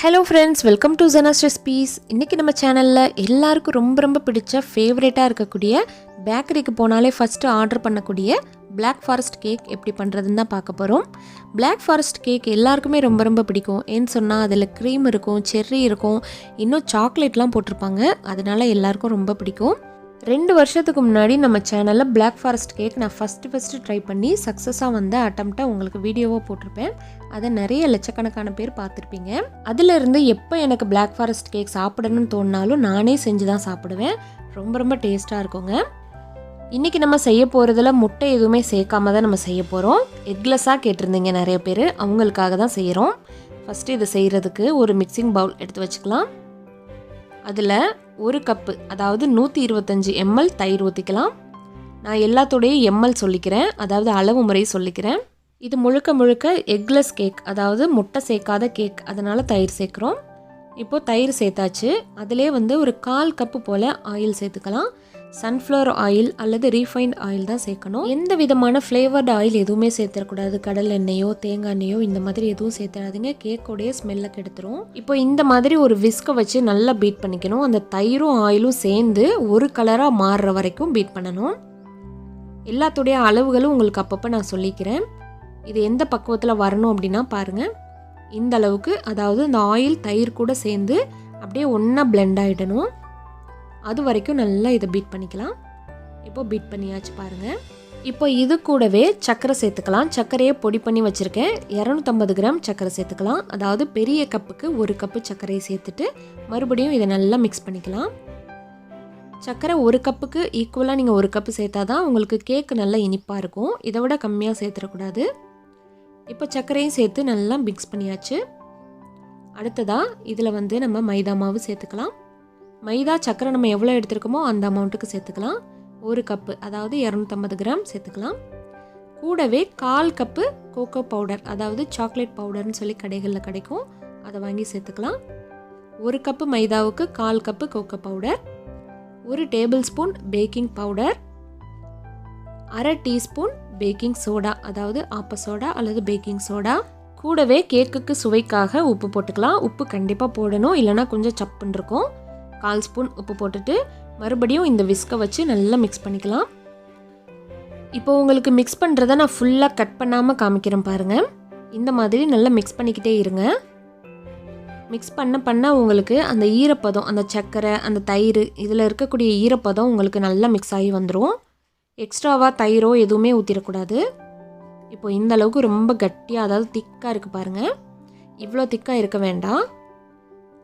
Hello friends welcome to Jana's recipes இன்றைக்கி நம்ம சேனலில் எல்லாருக்கும் ரொம்ப ரொம்ப பிடிச்ச ஃபேவரேட்டாக இருக்கக்கூடிய பேக்கரிக்கு போனாலே ஃபஸ்ட்டு ஆர்டர் பண்ணக்கூடிய பிளாக் ஃபாரஸ்ட் கேக் எப்படி பண்ணுறதுன்னு தான் பார்க்க போகிறோம் பிளாக் ஃபாரஸ்ட் கேக் எல்லாருக்குமே ரொம்ப ரொம்ப பிடிக்கும். ஏன்னு சொன்னால் அதில் க்ரீம் இருக்கும் செர்ரி இருக்கும் இன்னும் சாக்லேட்லாம் போட்டிருப்பாங்க. அதனால எல்லாருக்கும் ரொம்ப பிடிக்கும். ரெண்டு வருஷத்துக்கு முன்னாடி நம்ம சேனலில் பிளாக் ஃபாரஸ்ட் கேக் நான் ஃபஸ்ட்டு ஃபஸ்ட்டு ட்ரை பண்ணி சக்ஸஸாக வந்த அட்டம்ப்டாக உங்களுக்கு வீடியோவாக போட்டிருப்பேன். அதை நிறைய லட்சக்கணக்கான பேர் பார்த்துருப்பீங்க. அதிலிருந்து எப்போ எனக்கு பிளாக் ஃபாரஸ்ட் கேக் சாப்பிடணும்னு தோணினாலும் நானே செஞ்சு தான் சாப்பிடுவேன். ரொம்ப ரொம்ப டேஸ்ட்டாக இருக்குங்க. இன்றைக்கி நம்ம செய்ய போகிறதுல முட்டை எதுவுமே சேர்க்காம தான் நம்ம செய்ய போகிறோம் எக்லெஸ்ஸாக கேட்டிருந்தீங்க நிறைய பேர். அவங்களுக்காக தான் செய்கிறோம் ஃபஸ்ட்டு இதை செய்கிறதுக்கு ஒரு மிக்சிங் பவுல் எடுத்து வச்சுக்கலாம். அதில் ஒரு கப்பு அதாவது நூற்றி இருபத்தஞ்சி எம்எல் தயிர் ஊற்றிக்கலாம் நான் எல்லாத்தோடையும் எம்எல் சொல்லிக்கிறேன் அதாவது அளவு முறை சொல்லிக்கிறேன். இது முழுக்க முழுக்க எக்லெஸ் கேக் அதாவது முட்டை சேர்க்காத கேக் அதனால் தயிர் சேர்க்குறோம். இப்போது தயிர் சேர்த்தாச்சு அதிலே வந்து ஒரு கால் கப்பு போல் ஆயில் சேர்த்துக்கலாம். சன்ஃப்ளவர் ஆயில் அல்லது ரீஃபைண்ட் ஆயில் தான் சேர்க்கணும். எந்த விதமான ஃப்ளேவர்டு ஆயில் எதுவுமே சேர்த்துடக்கூடாது. கடல் எண்ணெயோ தேங்காய் எண்ணெயோ இந்த மாதிரி எதுவும் சேர்த்துடாதீங்க. கேக்கோடைய ஸ்மெல்லை கெடுத்துரும். இப்போ இந்த மாதிரி ஒரு விஸ்கை வச்சு நல்லா பீட் பண்ணிக்கணும். அந்த தயிரும் ஆயிலும் சேர்ந்து ஒரு கலராக மாறுற வரைக்கும் பீட் பண்ணணும். எல்லாத்துடைய அளவுகளும் உங்களுக்கு அப்பப்போ நான் சொல்லிக்கிறேன். இது எந்த பக்குவத்தில் வரணும் அப்படின்னா பாருங்கள் இந்த அளவுக்கு அதாவது இந்த ஆயில் தயிர் கூட சேர்ந்து அப்படியே ஒன்றா பிளெண்ட் ஆகிடணும் அது வரைக்கும் நல்லா இதை பீட் பண்ணிக்கலாம். இப்போ பீட் பண்ணியாச்சு பாருங்கள் இப்போ இது கூடவே சர்க்கரை சேர்த்துக்கலாம். சர்க்கரையை பொடி பண்ணி வச்சுருக்கேன். இரநூத்தம்பது கிராம் சர்க்கரை சேர்த்துக்கலாம். அதாவது பெரிய கப்புக்கு ஒரு கப்பு சர்க்கரையை சேர்த்துட்டு மறுபடியும் இதை நல்லா மிக்ஸ் பண்ணிக்கலாம். சர்க்கரை ஒரு கப்புக்கு ஈக்குவலாக நீங்கள் ஒரு கப்பு சேர்த்தா தான் உங்களுக்கு கேக்கு நல்லா இனிப்பாக இருக்கும். இதை விட கம்மியாக சேர்த்துடக்கூடாது இப்போ சர்க்கரையும் சேர்த்து நல்லா மிக்ஸ் பண்ணியாச்சு. அடுத்ததாக இதில் வந்து நம்ம மைதா மாவு சேர்த்துக்கலாம். மைதா சக்கரை நம்ம எவ்வளோ எடுத்துருக்கோமோ அந்த அமௌண்ட்டுக்கு சேர்த்துக்கலாம். ஒரு கப்பு அதாவது இரநூத்தம்பது கிராம் சேர்த்துக்கலாம். கூடவே கால் கப்பு கோகோ பவுடர் அதாவது சாக்லேட் பவுடர்னு சொல்லி கடைகளில் கிடைக்கும். அதை வாங்கி சேர்த்துக்கலாம். ஒரு கப்பு மைதாவுக்கு கால் கப்பு கோகோ பவுடர் ஒரு டேபிள் ஸ்பூன் பேக்கிங் பவுடர் அரை டீஸ்பூன் பேக்கிங் சோடா அதாவது ஆப்ப சோடா அல்லது பேக்கிங் சோடா கூடவே கேக்குக்கு சுவைக்காக உப்பு போட்டுக்கலாம். உப்பு கண்டிப்பாக போடணும் இல்லைனா கொஞ்சம் சப்புன்னு இருக்கும். கால் ஸ்பூன் உப்பு போட்டுட்டு மறுபடியும் இந்த விஸ்கை வச்சு நல்லா மிக்ஸ் பண்ணிக்கலாம். இப்போ உங்களுக்கு மிக்ஸ் பண்ணுறத நான் ஃபுல்லாக கட் பண்ணாமல் காமிக்கிறேன் பாருங்கள் இந்த மாதிரி நல்லா மிக்ஸ் பண்ணிக்கிட்டே இருங்க. மிக்ஸ் பண்ண பண்ண உங்களுக்கு அந்த ஈரப்பதம் அந்த சர்க்கரை அந்த தயிர் இதில் இருக்கக்கூடிய ஈரப்பதம் உங்களுக்கு நல்லா மிக்ஸ் ஆகி வந்துடும் எக்ஸ்ட்ராவாக தயிரோ எதுவுமே ஊற்றிடக்கூடாது இப்போ இந்த அளவுக்கு ரொம்ப கட்டியாக அதாவது திக்காக இருக்குது பாருங்கள் இவ்வளோ திக்காக இருக்க வேண்டாம்.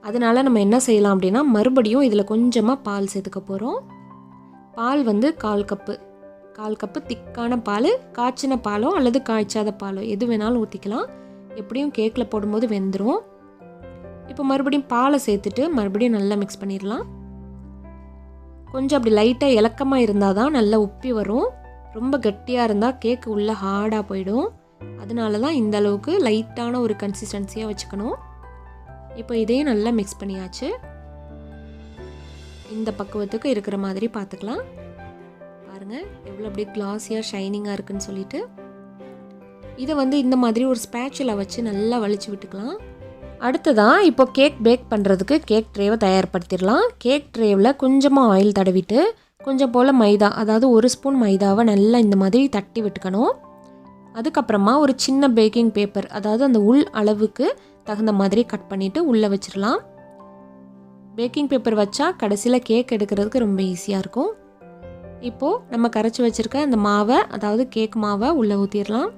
அதனால் நம்ம என்ன செய்யலாம் அப்படின்னா மறுபடியும் இதில் கொஞ்சமாக பால் சேர்த்துக்க போகிறோம் பால் வந்து கால் கப்பு. கால் கப்பு திக்கான பால் காய்ச்சின பாலோ அல்லது காய்ச்சாத பாலோ எது வேணாலும் ஊற்றிக்கலாம் எப்படியும் கேக்கில் போடும்போது வெந்துடும் இப்போ மறுபடியும் பாலை சேர்த்துட்டு மறுபடியும் நல்லா மிக்ஸ் பண்ணிடலாம். கொஞ்சம் அப்படி லைட்டாக இலக்கமாக இருந்தால் தான் நல்லா உப்பி வரும். ரொம்ப கட்டியாக இருந்தால் கேக்கு உள்ளே ஹார்டாக போயிடும். அதனால தான் இந்த அளவுக்கு லைட்டான ஒரு கன்சிஸ்டன்சியாக வச்சுக்கணும். இப்போ இதையும் நல்லா மிக்ஸ் பண்ணியாச்சு. இந்த பக்குவத்துக்கு இருக்கிற மாதிரி பார்த்துக்கலாம். பாருங்கள் எவ்வளோ அப்படியே கிளாஸியாக ஷைனிங்காக இருக்குன்னு சொல்லிட்டு. இதை வந்து இந்த மாதிரி ஒரு ஸ்பேச்சில் வச்சு நல்லா வலிச்சு விட்டுக்கலாம். அடுத்ததாக இப்போ கேக் பேக் பண்ணுறதுக்கு கேக் ட்ரேவை தயார்படுத்திடலாம். கேக் ட்ரேவில் கொஞ்சமாக ஆயில் தடவிட்டு கொஞ்சம் போல் மைதா அதாவது ஒரு ஸ்பூன் மைதாவை நல்லா இந்த மாதிரி தட்டி விட்டுக்கணும். அதுக்கப்புறமா ஒரு சின்ன பேக்கிங் பேப்பர் அதாவது அந்த உள் அளவுக்கு தகுந்த மாதிரி கட் பண்ணிவிட்டு உள்ளே வச்சிடலாம். பேக்கிங் பேப்பர் வச்சா கடைசியில் கேக் எடுக்கிறதுக்கு ரொம்ப ஈஸியாக இருக்கும். இப்போது நம்ம கரைச்சி வச்சுருக்க அந்த மாவை அதாவது கேக் மாவை உள்ளே ஊற்றிடலாம்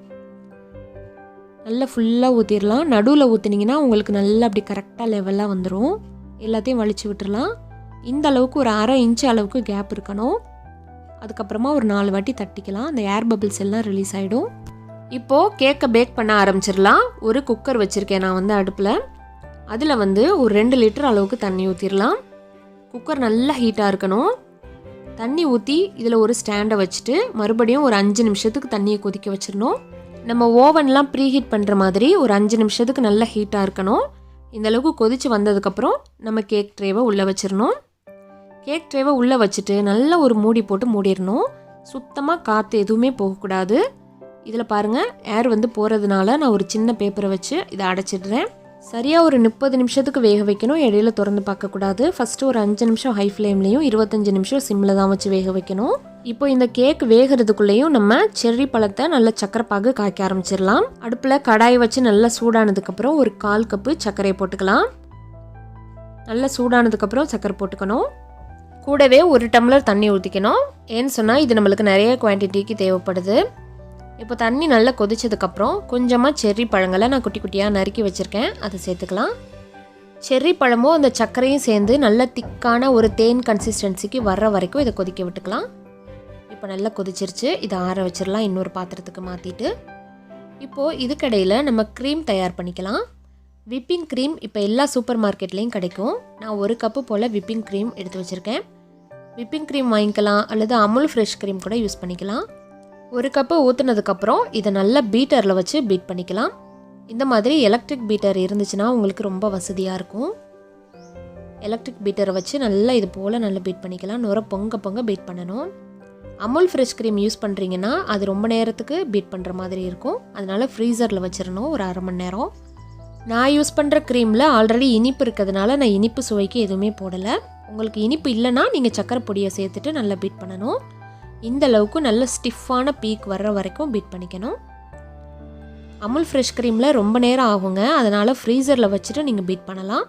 நல்லா ஃபுல்லாக ஊற்றிடலாம் நடுவில் ஊற்றினீங்கன்னா உங்களுக்கு நல்லா அப்படி கரெக்டாக லெவலாக வந்துடும் எல்லாத்தையும் வலிச்சு விட்டுடலாம். இந்த அளவுக்கு ஒரு அரை இன்ச்சு அளவுக்கு கேப் இருக்கணும். அதுக்கப்புறமா ஒரு நாலு வாட்டி தட்டிக்கலாம். அந்த ஏர் பபிள்ஸ் எல்லாம் ரிலீஸ் ஆகிடும் இப்போது கேக்கை பேக் பண்ண ஆரம்பிச்சிடலாம். ஒரு குக்கர் வச்சுருக்கேன் நான் வந்து அடுப்பில். அதில் வந்து ஒரு ரெண்டு லிட்டர் அளவுக்கு தண்ணி ஊற்றிடலாம் குக்கர் நல்லா ஹீட்டாக இருக்கணும். தண்ணி ஊற்றி இதில் ஒரு ஸ்டாண்டை வச்சுட்டு மறுபடியும் ஒரு அஞ்சு நிமிஷத்துக்கு தண்ணியை கொதிக்க வச்சிடணும். நம்ம ஓவன்லாம் ப்ரீ ஹீட் பண்ணுற மாதிரி ஒரு அஞ்சு நிமிஷத்துக்கு நல்லா ஹீட்டாக இருக்கணும். இந்த அளவுக்கு கொதித்து வந்ததுக்கப்புறம் நம்ம கேக் ட்ரேவை உள்ளே வச்சிடணும். கேக் ட்ரேவை உள்ளே வச்சுட்டு நல்லா ஒரு மூடி போட்டு மூடிடணும். சுத்தமாக காற்று எதுவுமே போகக்கூடாது. இதில் பாருங்கள் ஏர் வந்து போகிறதுனால நான் ஒரு சின்ன பேப்பரை வச்சு இதை அடைச்சிடுறேன். சரியாக ஒரு முப்பது நிமிஷத்துக்கு வேக வைக்கணும் இடையில திறந்து பார்க்கக்கூடாது. ஃபஸ்ட்டு ஒரு அஞ்சு நிமிஷம் ஹை ஃப்ளேம்லேயும் இருபத்தஞ்சு நிமிஷம் சிம்மில் தான் வச்சு வேக வைக்கணும். இப்போ இந்த கேக் வேகிறதுக்குள்ளேயும் நம்ம செர்ரி பழத்தை நல்ல சக்கரைப்பாகு காய்க்க ஆரம்பிச்சிடலாம். அடுப்பில் கடாயை வச்சு நல்லா சூடானதுக்கப்புறம் ஒரு கால் கப்பு சர்க்கரையை போட்டுக்கலாம். நல்லா சூடானதுக்கப்புறம் சர்க்கரை போட்டுக்கணும். கூடவே ஒரு டம்ளர் தண்ணி ஊற்றிக்கணும் ஏன்னு சொன்னால் இது நம்மளுக்கு நிறைய குவான்டிட்டிக்கு தேவைப்படுது. இப்போ தண்ணி நல்லா கொதிச்சதுக்கப்புறம் கொஞ்சமாக செர்ரி பழங்களை நான் குட்டி குட்டியாக நறுக்கி வச்சுருக்கேன். அதை சேர்த்துக்கலாம். செர்ரி பழமும் அந்த சர்க்கரையும் சேர்ந்து நல்ல திக்கான ஒரு தேன் கன்சிஸ்டன்சிக்கு வர்ற வரைக்கும் இதை கொதிக்க விட்டுக்கலாம். இப்போ நல்லா கொதிச்சிருச்சு. இதை ஆற வச்சிடலாம் இன்னொரு பாத்திரத்துக்கு மாற்றிட்டு இப்போது இதுக்கடையில் நம்ம க்ரீம் தயார் பண்ணிக்கலாம். விப்பிங் க்ரீம் இப்போ எல்லா சூப்பர் மார்க்கெட்லேயும் கிடைக்கும். நான் ஒரு கப்பு போல் விப்பிங் க்ரீம் எடுத்து வச்சுருக்கேன். விப்பிங் க்ரீம் வாங்கிக்கலாம். அல்லது அமுல் ஃப்ரெஷ் க்ரீம் கூட யூஸ் பண்ணிக்கலாம். ஒரு கப்பு ஊற்றுனதுக்கப்புறம் இதை நல்லா பீட்டரில் வச்சு பீட் பண்ணிக்கலாம். இந்த மாதிரி எலக்ட்ரிக் பீட்டர் இருந்துச்சுன்னா உங்களுக்கு ரொம்ப வசதியாக இருக்கும். எலக்ட்ரிக் பீட்டரை வச்சு நல்லா இது போல் நல்லா பீட் பண்ணிக்கலாம். நுர பொங்க பொங்க பீட் பண்ணணும். அமுல் ஃப்ரெஷ் க்ரீம் யூஸ் பண்ணுறீங்கன்னா அது ரொம்ப நேரத்துக்கு பீட் பண்ணுற மாதிரி இருக்கும். அதனால் ஃப்ரீசரில் வச்சிடணும் ஒரு அரை மணி நேரம். நான் யூஸ் பண்ணுற க்ரீமில் ஆல்ரெடி இனிப்பு இருக்கிறதுனால நான் இனிப்பு சுவைக்கு எதுவுமே போடலை. உங்களுக்கு இனிப்பு இல்லைன்னா நீங்கள் சக்கரை பொடியை சேர்த்துட்டு நல்லா பீட் பண்ணணும். இந்த அளவுக்கு நல்ல ஸ்டிஃபான பீக் வர்ற வரைக்கும் பீட் பண்ணிக்கணும். அமுல் ஃப்ரெஷ் க்ரீமில் ரொம்ப நேரம் ஆகுங்க. அதனால் ஃப்ரீசரில் வச்சுட்டு நீங்கள் பீட் பண்ணலாம்.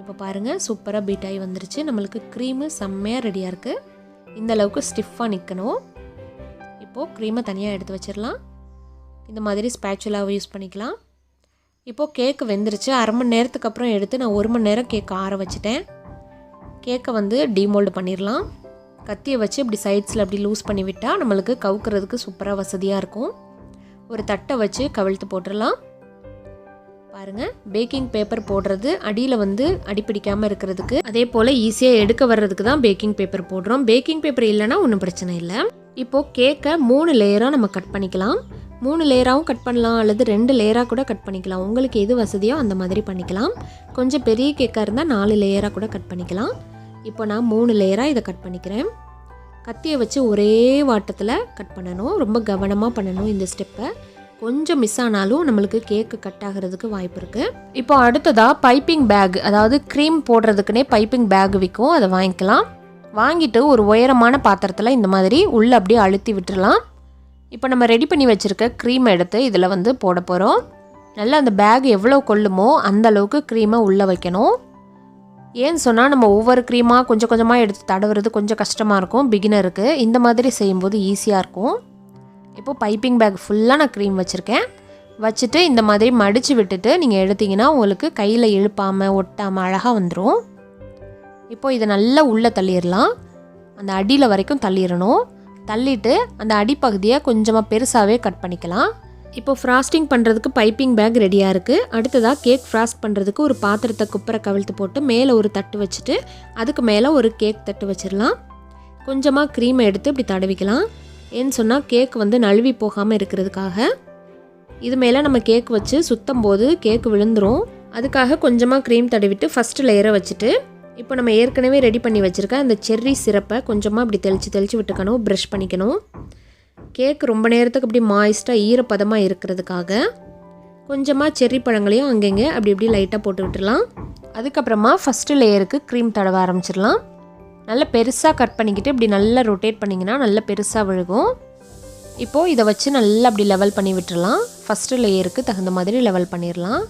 இப்போ பாருங்கள் சூப்பராக பீட் ஆகி வந்துருச்சு. நம்மளுக்கு க்ரீமு செம்மையாக ரெடியாக இருக்குது இந்த அளவுக்கு ஸ்டிஃபாக நிற்கணும் இப்போது க்ரீமை தனியாக எடுத்து வச்சிடலாம். இந்த மாதிரி ஸ்பேச்சுலாவை யூஸ் பண்ணிக்கலாம். இப்போது கேக்கு வெந்துருச்சு. அரை மணி நேரத்துக்கு அப்புறம் எடுத்து நான் ஒரு மணி நேரம் கேக் ஆற வச்சுட்டேன். கேக்கை வந்து டீமோல்டு பண்ணிடலாம். கத்தியை வச்சு இப்படி சைட்ஸில் அப்படி லூஸ் பண்ணி விட்டால் நம்மளுக்கு கவுக்கிறதுக்கு சூப்பராக வசதியாக இருக்கும். ஒரு தட்டை வச்சு கவிழ்த்து போட்டுடலாம். பாருங்கள் பேக்கிங் பேப்பர் போடுறது அடியில் வந்து அடிப்பிடிக்காமல் இருக்கிறதுக்கு. அதே போல் ஈஸியாக எடுக்க வர்றதுக்கு தான் பேக்கிங் பேப்பர் போடுறோம். பேக்கிங் பேப்பர் இல்லைன்னா ஒன்றும் பிரச்சனை இல்லை. இப்போது கேக்கை மூணு லேயராக நம்ம கட் பண்ணிக்கலாம். மூணு லேயராகவும் கட் பண்ணலாம் அல்லது ரெண்டு லேயராக கூட கட் பண்ணிக்கலாம். உங்களுக்கு எது வசதியோ அந்த மாதிரி பண்ணிக்கலாம். கொஞ்சம் பெரிய கேக்காக இருந்தால் நாலு லேயராக கூட கட் பண்ணிக்கலாம். இப்போ நான் மூணு லேயராக இதை கட் பண்ணிக்கிறேன். கத்தியை வச்சு ஒரே வாட்டத்தில் கட் பண்ணணும். ரொம்ப கவனமாக பண்ணணும் இந்த ஸ்டெப்பை கொஞ்சம் மிஸ் ஆனாலும் நம்மளுக்கு கேக்கு கட் ஆகிறதுக்கு வாய்ப்பு இருக்குது இப்போ அடுத்ததாக பைப்பிங் பேக் அதாவது க்ரீம் போடுறதுக்குனே பைப்பிங் பேக் விற்கும் அதை வாங்கிக்கலாம். வாங்கிட்டு ஒரு உயரமான பாத்திரத்தில் இந்த மாதிரி உள்ளே அப்படியே அழுத்தி விட்டுறலாம். இப்போ நம்ம ரெடி பண்ணி வச்சுருக்க க்ரீம் எடுத்து இதில் வந்து போட போகிறோம் நல்லா அந்த பேக் எவ்வளோ கொள்ளுமோ அந்த அளவுக்கு க்ரீமை உள்ளே வைக்கணும். ஏன்னு சொன்னால் நம்ம ஒவ்வொரு க்ரீமாக கொஞ்சம் கொஞ்சமாக எடுத்து தடவுறது கொஞ்சம் கஷ்டமாக இருக்கும். பிகினருக்கு இந்த மாதிரி செய்யும்போது ஈஸியாக இருக்கும். இப்போது பைப்பிங் பேக் ஃபுல்லாக நான் க்ரீம் வச்சுருக்கேன். வச்சுட்டு இந்த மாதிரி மடித்து விட்டுட்டு நீங்கள் எடுத்தீங்கன்னா உங்களுக்கு கையில் இழுப்பாமல் ஒட்டாமல் அழகாக வந்துடும் இப்போது இதை நல்லா உள்ளே தள்ளிடலாம். அந்த அடியில் வரைக்கும் தள்ளிடணும். தள்ளிட்டு அந்த அடிப்பகுதியை கொஞ்சமாக பெருசாகவே கட் பண்ணிக்கலாம். இப்போ ஃப்ராஸ்டிங் பண்ணுறதுக்கு பைப்பிங் பேக் ரெடியாக இருக்குது அடுத்ததாக கேக் ஃப்ராஸ்ட் பண்ணுறதுக்கு ஒரு பாத்திரத்தை குப்பரை கவிழ்த்து போட்டு மேலே ஒரு தட்டு வச்சுட்டு அதுக்கு மேலே ஒரு கேக் தட்டு வச்சிடலாம். கொஞ்சமாக க்ரீமை எடுத்து இப்படி தடவிக்கலாம். ஏன்னு சொன்னால் கேக் வந்து நழுவி போகாமல் இருக்கிறதுக்காக. இது மேலே நம்ம கேக் வச்சு சுத்தம் போது கேக் விழுந்துரும். அதுக்காக கொஞ்சமாக க்ரீம் தடவிட்டு ஃபஸ்ட்டு லேயரை வச்சுட்டு இப்போ நம்ம ஏற்கனவே ரெடி பண்ணி வச்சுருக்க அந்த செர்ரி சிரப்பை கொஞ்சமாக இப்படி தெளித்து தெளித்து விட்டுக்கணும் ப்ரஷ் பண்ணிக்கணும். கேக் ரொம்ப நேரத்துக்கு அப்படி மாய்ஸ்ட்டாக ஈரப்பதமாக இருக்கிறதுக்காக கொஞ்சமாக செர்ரி பழங்களையும் அங்கங்கே அப்படி இப்படி லைட்டாக போட்டு விட்டுடலாம். அதுக்கப்புறமா ஃபஸ்ட்டு லேயருக்கு க்ரீம் தடவ ஆரம்பிச்சிடலாம். நல்லா பெருசாக கட் பண்ணிக்கிட்டு இப்படி நல்லா ரொட்டேட் பண்ணிங்கன்னா நல்லா பெருசாக விழுகும். இப்போது இதை வச்சு நல்லா அப்படி லெவல் பண்ணி விட்டுடலாம். ஃபஸ்ட்டு லேயருக்கு தகுந்த மாதிரி லெவல் பண்ணிடலாம்.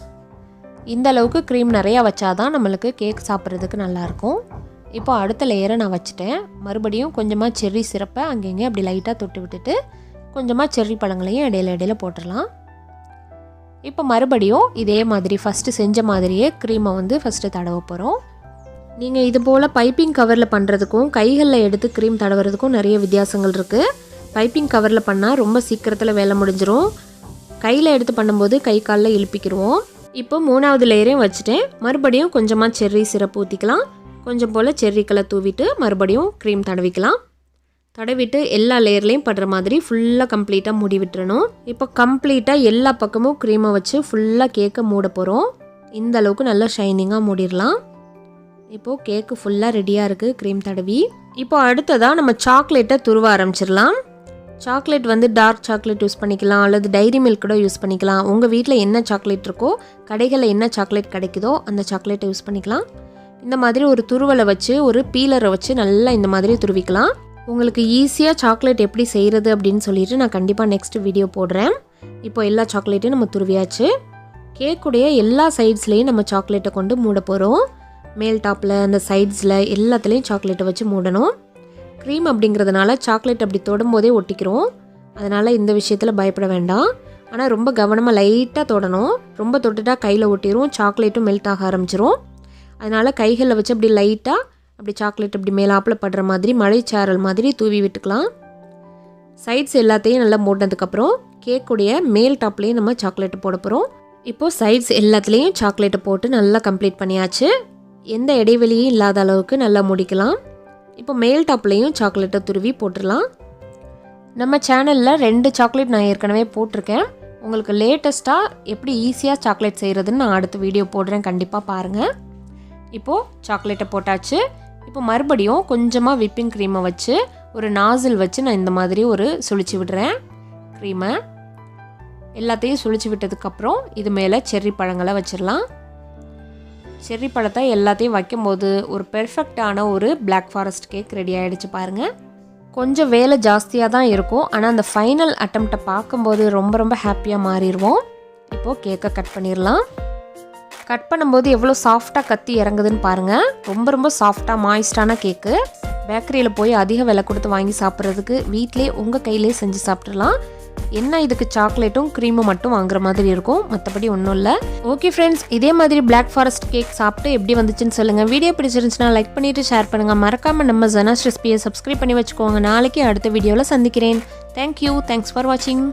இந்த அளவுக்கு க்ரீம் நிறையா வச்சாதான் நம்மளுக்கு கேக் சாப்பிட்றதுக்கு நல்லாயிருக்கும் இப்போ அடுத்த லேயரை நான் வச்சுட்டேன். மறுபடியும் கொஞ்சமாக செர்ரி சிறப்பை அங்கங்கே அப்படி லைட்டாக தொட்டு விட்டுட்டு கொஞ்சமாக செர்ரி பழங்களையும் இடையில இடையில போட்டுடலாம். இப்போ மறுபடியும் இதே மாதிரி ஃபஸ்ட்டு செஞ்ச மாதிரியே க்ரீமை வந்து ஃபஸ்ட்டு தடவ போகிறோம் நீங்கள் இது போல் பைப்பிங் கவரில் பண்ணுறதுக்கும் கைகளில் எடுத்து க்ரீம் தடவுறதுக்கும் நிறைய வித்தியாசங்கள் இருக்குது பைப்பிங் கவரில் பண்ணால் ரொம்ப சீக்கிரத்தில் வேலை முடிஞ்சிரும். கையில் எடுத்து பண்ணும்போது கை காலில் இழுப்பிக்கிடுவோம் இப்போ மூணாவது லேயரையும் வச்சுட்டேன். மறுபடியும் கொஞ்சமாக செர்ரி சிரப்பு ஊற்றிக்கலாம் கொஞ்சம் போல் செர்ரிக்கெல்லாம் தூவிட்டு மறுபடியும் க்ரீம் தடவிக்கலாம். தடவிட்டு எல்லா லேயர்லேயும் படுற மாதிரி ஃபுல்லாக கம்ப்ளீட்டாக மூடி விட்டுறணும். இப்போ கம்ப்ளீட்டாக எல்லா பக்கமும் க்ரீமை வச்சு ஃபுல்லாக கேக்கை மூட போகிறோம் இந்த அளவுக்கு நல்லா ஷைனிங்காக மூடிடலாம். இப்போது கேக்கு ஃபுல்லாக ரெடியாக இருக்குது க்ரீம் தடவி. இப்போ அடுத்ததாக நம்ம சாக்லேட்டை துருவ ஆரம்பிச்சிடலாம். சாக்லேட் வந்து டார்க் சாக்லேட் யூஸ் பண்ணிக்கலாம் அல்லது டைரி மில்க் கூட யூஸ் பண்ணிக்கலாம். உங்கள் வீட்டில் என்ன சாக்லேட் இருக்கோ கடைகளில் என்ன சாக்லேட் கிடைக்குதோ அந்த சாக்லேட்டை யூஸ் பண்ணிக்கலாம். இந்த மாதிரி ஒரு துருவலை வச்சு ஒரு பீலரை வச்சு நல்லா இந்த மாதிரி துருவிக்கலாம். உங்களுக்கு ஈஸியாக சாக்லேட் எப்படி செய்கிறது அப்படின்னு சொல்லிட்டு நான் கண்டிப்பாக நெக்ஸ்ட் வீடியோ போடுறேன். இப்போ எல்லா சாக்லேட்டையும் நம்ம துருவியாச்சு. கேக்குடைய எல்லா சைட்ஸ்லேயும் நம்ம சாக்லேட்டை கொண்டு மூட போகிறோம் மேல் டாப்பில் அந்த சைட்ஸில் எல்லாத்துலேயும் சாக்லேட்டை வச்சு மூடணும். க்ரீம் அப்படிங்கிறதுனால சாக்லேட் அப்படி தொடும்போதே ஒட்டிக்கிறோம். அதனால் இந்த விஷயத்தில் பயப்பட வேண்டாம். ஆனால் ரொம்ப கவனமாக லைட்டாக தொடணும். ரொம்ப தொட்டுட்டா கையில் ஒட்டிடும் சாக்லேட்டும் மெல்ட் ஆக ஆரம்பிச்சிரும். அதனால் கைகளில் வச்சு அப்படி லைட்டாக அப்படி சாக்லேட் அப்படி மேலாப்பில் படுற மாதிரி மழைச்சாரல் மாதிரி தூவி விட்டுக்கலாம். சைட்ஸ் எல்லாத்தையும் நல்லா மூடினதுக்கப்புறம் கேக்குடைய மேல் டாப்லேயும் நம்ம சாக்லேட்டு போட போகிறோம் இப்போது சைட்ஸ் எல்லாத்துலேயும் சாக்லேட்டை போட்டு நல்லா கம்ப்ளீட் பண்ணியாச்சு. எந்த இடைவெளியும் இல்லாத அளவுக்கு நல்லா முடிக்கலாம். இப்போ மேல் டாப்லேயும் சாக்லேட்டை துருவி போட்டுடலாம். நம்ம சேனலில் ரெண்டு சாக்லேட் நான் ஏற்கனவே போட்டிருக்கேன். உங்களுக்கு லேட்டஸ்ட்டாக எப்படி ஈஸியாக சாக்லேட் செய்கிறதுன்னு நான் அடுத்த வீடியோ போடுறேன். கண்டிப்பாக பாருங்கள் இப்போது சாக்லேட்டை போட்டாச்சு. இப்போ மறுபடியும் கொஞ்சமாக விப்பிங் க்ரீமை வச்சு ஒரு நாசில் வச்சு நான் இந்த மாதிரி ஒரு சுழிச்சு விடுறேன். க்ரீமை எல்லாத்தையும் சுழிச்சு விட்டதுக்கப்புறம் இது மேலே செர்ரி பழங்களை வச்சிடலாம். செர்ரி பழத்தை எல்லாத்தையும் வைக்கும்போது ஒரு பெர்ஃபெக்டான ஒரு பிளாக் ஃபாரஸ்ட் கேக் ரெடி ஆகிடுச்சு பாருங்கள் கொஞ்சம் வேலை ஜாஸ்தியாக தான் இருக்கும். ஆனால் அந்த ஃபைனல் அட்டம்ப்டை பார்க்கும்போது ரொம்ப ரொம்ப ஹாப்பியாக மாறிடுவோம். இப்போது கேக்கை கட் பண்ணிடலாம். கட் பண்ணும்போது எவ்வளோ சாஃப்டாக கத்தி இறங்குதுன்னு பாருங்கள் ரொம்ப ரொம்ப சாஃப்டாக மாய்ஸ்டான கேக்கு பேக்கரியில் போய் அதிக விலை கொடுத்து வாங்கி சாப்பிட்றதுக்கு வீட்டிலே உங்கள் கையிலே செஞ்சு சாப்பிட்றலாம் என்ன இதுக்கு சாக்லேட்டும் க்ரீமும் மட்டும் வாங்குற மாதிரி இருக்கும். மற்றபடி ஒன்றும் இல்லை. ஓகே ஃப்ரெண்ட்ஸ் இதே மாதிரி பிளாக் ஃபாரஸ்ட் கேக் சாப்பிட்டு எப்படி வந்துச்சுன்னு சொல்லுங்கள் வீடியோ பிடிச்சிருந்துச்சுன்னா லைக் பண்ணிவிட்டு ஷேர் பண்ணுங்கள் மறக்காமல் நம்ம ஜனாஸ் ரெசிபியை சப்ஸ்கிரைப் பண்ணி வச்சுக்கோங்க. நாளைக்கு அடுத்த வீடியோவில் சந்திக்கிறேன். தேங்க்யூ தேங்க்ஸ் ஃபார் வாட்சிங்